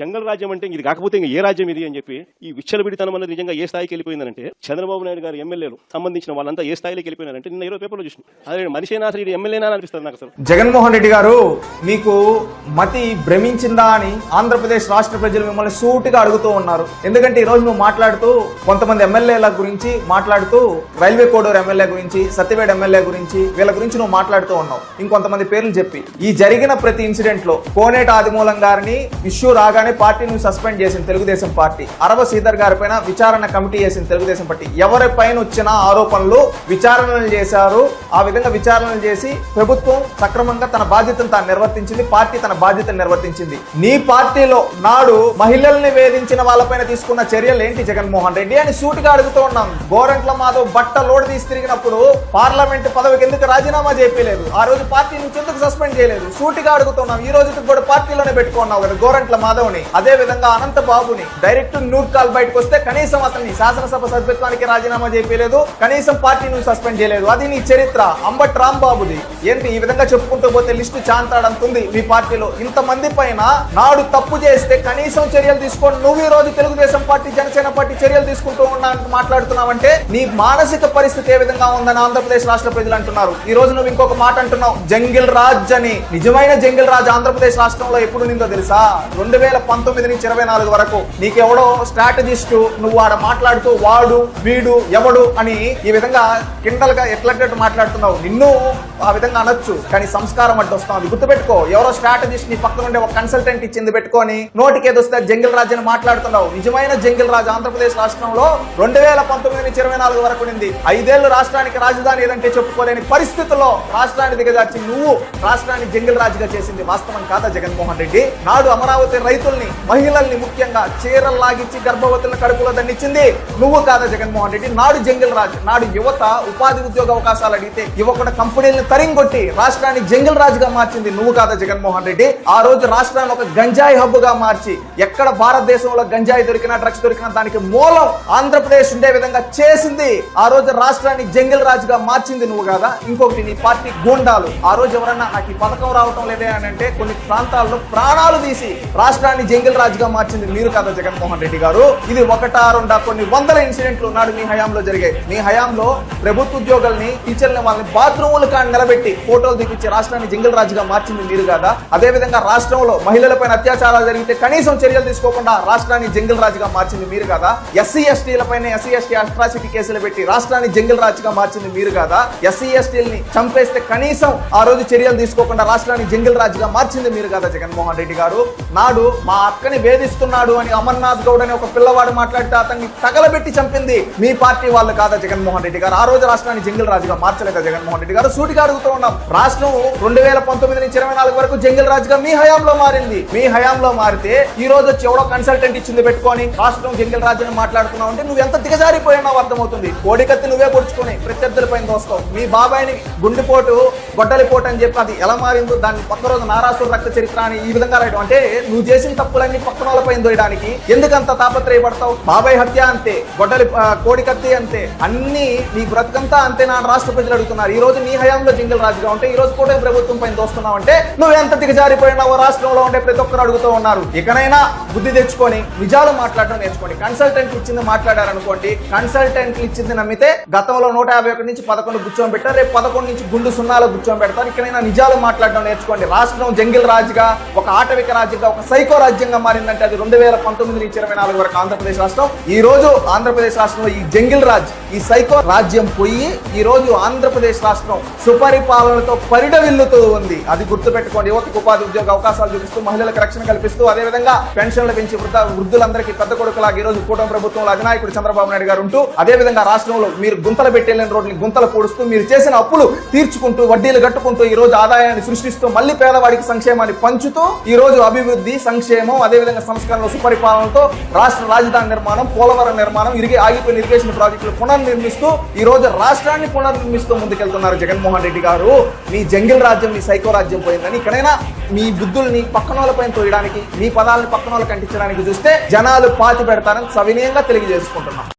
జంగల్ రాజ్యం అంటే ఇది కాకపోతే ఇంకా ఏ రాజ్యం ఇది అని చెప్పి ఈ విచ్చలబిడితనం అనేది నిజంగా ఏ స్థాయికి వెళ్ళిపోయిందంటే చంద్రబాబు నాయుడు గారు ఎమ్మెల్యేలు సంబంధించిన వాళ్ళంతా ఏ స్థాయికి వెళ్ళిపోయినారంటే నిన్న ఈరోజు పేపర్లో చూసిన. అదే మనిషి అసలు ఇది ఎమ్మెల్యేనా అనిపిస్తుంది నాకు అసలు. జగన్మోహన్ రెడ్డి గారు మీకు మతి భ్రమించిందా అని ఆంధ్రప్రదేశ్ రాష్ట్ర ప్రజలు మిమ్మల్ని సూటిగా అడుగుతూ ఉన్నారు. ఎందుకంటే ఈ రోజు నువ్వు మాట్లాడుతూ కొంతమంది ఎమ్మెల్యేల గురించి మాట్లాడుతూ రైల్వే కోడూరు ఎమ్మెల్యే గురించి సత్యవేడ్ ఎమ్మెల్యే గురించి వీళ్ళ గురించి నువ్వు మాట్లాడుతూ ఉన్నావు. ఇంకొంతమంది పేర్లు చెప్పి. ఈ జరిగిన ప్రతి ఇన్సిడెంట్లో కోనేట ఆదిమూలం గారిని ఇష్యూ రాగానే పార్టీని సస్పెండ్ చేసింది తెలుగుదేశం పార్టీ. అరవ శ్రీధర్ గారి పైన విచారణ కమిటీ చేసింది తెలుగుదేశం పార్టీ. ఎవరిపైన వచ్చిన ఆరోపణలు విచారణలు చేశారు. ఆ విధంగా విచారణలు చేసి ప్రభుత్వం సక్రమంగా తన బాధ్యతను తాను నిర్వర్తించింది పార్టీ తన బాధ్యతను నిర్వర్తించింది. నీ పార్టీలో నాడు మహిళల్ని వేధించిన వాళ్ళపైన తీసుకున్న చర్యలు ఏంటి జగన్మోహన్ రెడ్డి అని సూటిగా అడుగుతూ ఉన్నాం. గోరంట్ల మాధవ్ బట్ట లోడ్ తీసి తిరిగినప్పుడు పార్లమెంట్ పదవికి ఎందుకు రాజీనామా చేయలేదు? ఆ రోజు పార్టీ నుంచి ఎందుకు సస్పెండ్ చేయలేదు? సూటిగా అడుగుతున్నాం ఈ రోజు కూడా పార్టీలోనే పెట్టుకున్నావు కదా గోరంట్ల మాధవ్ని. అదే విధంగా అనంత బాబుని డైరెక్ట్ న్యూట్ కాల్ బయటకు వస్తే కనీసం అతన్ని శాసనసభ సభ్యత్వానికి రాజీనామా చేయలేదు కనీసం పార్టీ నువ్వు సస్పెండ్ చేయలేదు. అది నీ చరిత్ర. అంబట్ రాంబాబుది. ఏంటి? ఈ విధంగా చెప్పుకుంటూ పోతే లిస్టు చాంతాడంతుంది మీ పార్టీలో. ఇంతమంది పైన నాడు తప్పు చేస్తే కనీసం చర్యలు తీసుకోండి. నువ్వు ఈ రోజు తెలుగుదేశం పార్టీ జనసేన పార్టీ చర్యలు తీసుకుంటూ ఉన్నా మాట్లాడుతున్నావంటే నీ మానసిక పరిస్థితి ఏ విధంగా ఉందని ఆంధ్రప్రదేశ్ రాష్ట్ర ప్రజలు అంటున్నారు. ఈ రోజు నువ్వు ఇంకొక మాట అంటున్నావు. జంగిల్ రాజ్ అని. నిజమైన జంగిల్ రాజ్ ఆంధ్రప్రదేశ్ రాష్ట్రంలో ఎప్పుడు నిందో తెలుసా? రెండు వేల పంతొమ్మిది నుంచి ఇరవై నాలుగు వరకు నీకెవడో స్ట్రాటజిస్ట్ నువ్వు ఆడ మాట్లాడుతూ వాడు వీడు ఎవడు అని ఈ విధంగా కిండల్గా ఎట్లట్టు మాట్లాడుతున్నావు. నిన్ను ఆ విధంగా అనొచ్చు కానీ సంస్కారం అడ్డు వస్తుంది గుర్తుపెట్టుకో. ఎవరో స్ట్రాటజిస్ట్ నీ పక్కన ఉండే ఒక కన్సల్టెంట్ ఇచ్చింది పెట్టుకొని నోటికి ఏదొస్తే జంగిల్ రాజ్ అని మాట్లాడుతున్నావు. నిజమైన జంగిల్ రాజు ఆంధ్రప్రదేశ్ రాష్ట్రంలో రెండు వేల పంతొమ్మిది నుంచి ఇరవై నాలుగు వరకు ఉంది ఐదేళ్ళు రాష్ట్రానికి రాజధాని ఏదంటే చెప్పుకోలేని పరిస్థితుల్లో రాష్ట్రాన్ని దిగజార్చి నువ్వు రాష్ట్రాన్ని జంగిల్ రాజుగా చేసింది వాస్తవం కాదా జగన్మోహన్ రెడ్డి? నాడు అమరావతి రైతు పురుషుల్ని మహిళల్ని ముఖ్యంగా చీరలు గర్భవతుల కడుపులో దండించింది నువ్వు కాదా జగన్మోహన్ రెడ్డి? నాడు జంగిల్ రాజు నాడు యువత ఉపాధి ఉద్యోగ అవకాశాలు అడిగితే యువకుడు కంపెనీలను తరింగొట్టి రాష్ట్రాన్ని జంగిల్ రాజుగా మార్చింది నువ్వు కాదా జగన్మోహన్ రెడ్డి? ఆ రోజు రాష్ట్రాన్ని ఒక గంజాయి హబ్ మార్చి ఎక్కడ భారతదేశంలో గంజాయి దొరికినా డ్రగ్స్ దొరికినా దానికి మూలం ఆంధ్రప్రదేశ్ ఉండే విధంగా చేసింది. ఆ రోజు రాష్ట్రాన్ని జంగిల్ రాజుగా మార్చింది నువ్వు కాదా? ఇంకొకటి నీ పార్టీ గూండాలు. ఆ రోజు ఎవరన్నా నాకు ఈ పథకం రావటం లేదే అని అంటే కొన్ని ప్రాంతాల్లో ప్రాణాలు తీసి రాష్ట్రాన్ని జంగిల్ రాజుగా మార్చింది మీరు కదా జగన్మోహన్ రెడ్డి గారు. ఇది ఒకటా రెండా కొన్ని వందల ఇన్సిడెంట్లు నాడు మీ హయాంలో జరిగాయి మీ హయాంలో ప్రభుత్వ ఉద్యోగుల్ని టీచర్ని వాళ్ళని బాత్రూములు కాని నిలబెట్టి ఫోటోలు దిగించి రాష్ట్రాన్ని జంగిల్ రాజుగా మార్చింది మీరు కదా? అదే విధంగా రాష్ట్రంలో మహిళలపైన అత్యాచారాలు జరిగితే కనీసం చర్యలు తీసుకోకుండా రాష్ట్రాన్ని జంగిల్ రాజుగా మార్చింది మీరు కదా? ఎస్సీ ఎస్టీలపైన ఎస్సీ ఎస్టీ అట్రాసిటీ కేసులు పెట్టి రాష్ట్రాన్ని జంగిల్ రాజుగా మార్చింది మీరు కదా? ఎస్సీ ఎస్టీల్ని చంపేస్తే కనీసం ఆ రోజు చర్యలు తీసుకోకుండా రాష్ట్రాన్ని జంగిల్ రాజుగా మార్చింది మీరు కదా జగన్మోహన్ రెడ్డి గారు? నాడు మా అక్కని వేధిస్తున్నాడు అని అమర్నాథ్ గౌడ్ అని ఒక పిల్లవాడు మాట్లాడితే అతన్ని తగలబెట్టి చంపింది మీ పార్టీ వాళ్ళు కాదా జగన్మోహన్ రెడ్డి గారు. ఆ రోజు రాష్ట్రాన్ని జంగిల్ రాజుగా మార్చలేదా జగన్మోహన్ రెడ్డి గారు? సూటిగా అడుగుతూ ఉన్నాం. రాష్ట్రం రెండు వేల పంతొమ్మిది నుంచి ఇరవై నాలుగు వరకు జంగిల్ రాజుగా మీ హయాంలో మారింది. మీ హయాంలో మారితే ఈ రోజు వచ్చి ఎవడో కన్సల్టెంట్ ఇచ్చింది పెట్టుకొని రాష్ట్రం జంగిల్ రాజుని మాట్లాడుతున్నావు అంటే నువ్వు ఎంత దిగజారిపోయినావు అర్థమవుతుంది. కోడికత్తి నువ్వే పొడుచుకొని ప్రత్యర్థుల పైన దోస్తావు. మీ బాబాయిని గుండెపోటు గొడ్డలిపోటు అని చెప్పి అది ఎలా మారిందో దాన్ని పక్క రోజు నారాసుర రక్త చరిత్ర అని ఈ విధంగా రాయడం అంటే నువ్వు చేసిన తప్పులన్నీ పక్కన వాళ్ళపైన దోయడానికి ఎందుకంత తాపత్రయపడతావు? బాబాయ్ హత్య అంతే గొడ్డలి కోడి కత్తి అంతే. అన్ని నీ బ్రతకంతా అంతే నా రాష్ట్ర ప్రజలు అడుగుతున్నారు. ఈ రోజు నీ హయాంలో జింగిల్ రాజుగా ఉంటే ఈ రోజు కూడా ప్రభుత్వం పైన దోస్తున్నావు అంటే నువ్వు ఎంత దిగజారిపోయినావో రాష్ట్రంలో ఉండే ప్రతి ఒక్కరు అడుగుతూ ఉన్నారు. ఇకనైనా బుద్ధి తెచ్చుకొని నిజాలు మాట్లాడడం నేర్చుకోండి. కన్సల్టెంట్ ఇచ్చింది మాట్లాడారనుకోండి కన్సల్టెంట్ ఇచ్చింది నమ్మితే గతంలో నూట యాభై ఒకటి నుంచి పదకొండు గుచ్చం పెట్టారు రేపు పదకొండు నుంచి గుండు సున్నాలో గుచ్చం పెడతారు. ఇకనైనా నిజాలు మాట్లాడడం నేర్చుకోండి. రాష్ట్రం జంగిల్ రాజుగా ఒక ఆటవిక రాజ్యంగా ఒక సైకో రాజు రాజ్యంగా మారిందంటే అది రెండు వేల పంతొమ్మిది నుంచి ఇరవై నాలుగు వరకు ఆంధ్రప్రదేశ్ రాష్ట్రం. ఈ రోజు ఆంధ్రప్రదేశ్ రాష్ట్రంలో ఈ జంగిల్ రాజ్ ఈ సైకో రాజ్యం పోయి ఈ రోజు ఆంధ్రప్రదేశ్ రాష్ట్రం సుపరిపాలనతో పరిడవిల్లుతూ ఉంది. అది గుర్తుపెట్టుకోండి. యువతకు ఉపాధి ఉద్యోగ అవకాశాలు చూపిస్తూ మహిళలకు రక్షణ కల్పిస్తూ అదేవిధంగా పెన్షన్లు పెంచి వృద్ధ వృద్ధులందరికీ పెద్ద కొడుకులాగా ఈ రోజు కూటమి ప్రభుత్వంలో అధినాయకుడు చంద్రబాబు నాయుడు గారు ఉంటూ అదేవిధంగా రాష్ట్రంలో మీరు గుంతలు పెట్టేలేని రోడ్లు గుంతలు పూడుస్తూ మీరు చేసిన అప్పులు తీర్చుకుంటూ వడ్డీలు కట్టుకుంటూ ఈ రోజు ఆదాయాన్ని సృష్టిస్తూ మళ్ళీ పేదవాడికి సంక్షేమాన్ని పంచుతూ ఈ రోజు అభివృద్ధి సంక్షేమం అదేవిధంగా సంస్కరణల సుపరిపాలనతో రాష్ట్ర రాజధాని నిర్మాణం పోలవరం నిర్మాణం ఇరిగే ఆగిపోయిన ఇరిగేషన్ ప్రాజెక్టులు పునర్నిర్మిస్తూ ఈ రోజు రాష్ట్రాన్ని పునర్నిర్మిస్తూ ముందుకెళ్తున్నారు జగన్మోహన్ రెడ్డి గారు. మీ జంగిల్ రాజ్యం మీ సైకో రాజ్యం పోయిందని ఇక్కడైనా మీ బుద్ధుల్ని పక్కన వాళ్ళపైన తోయడానికి మీ పదాలను పక్కన వాళ్ళకి అంటించడానికి చూస్తే జనాలు పాతి పెడతారని సవినయంగా తెలియజేసుకుంటున్నాం.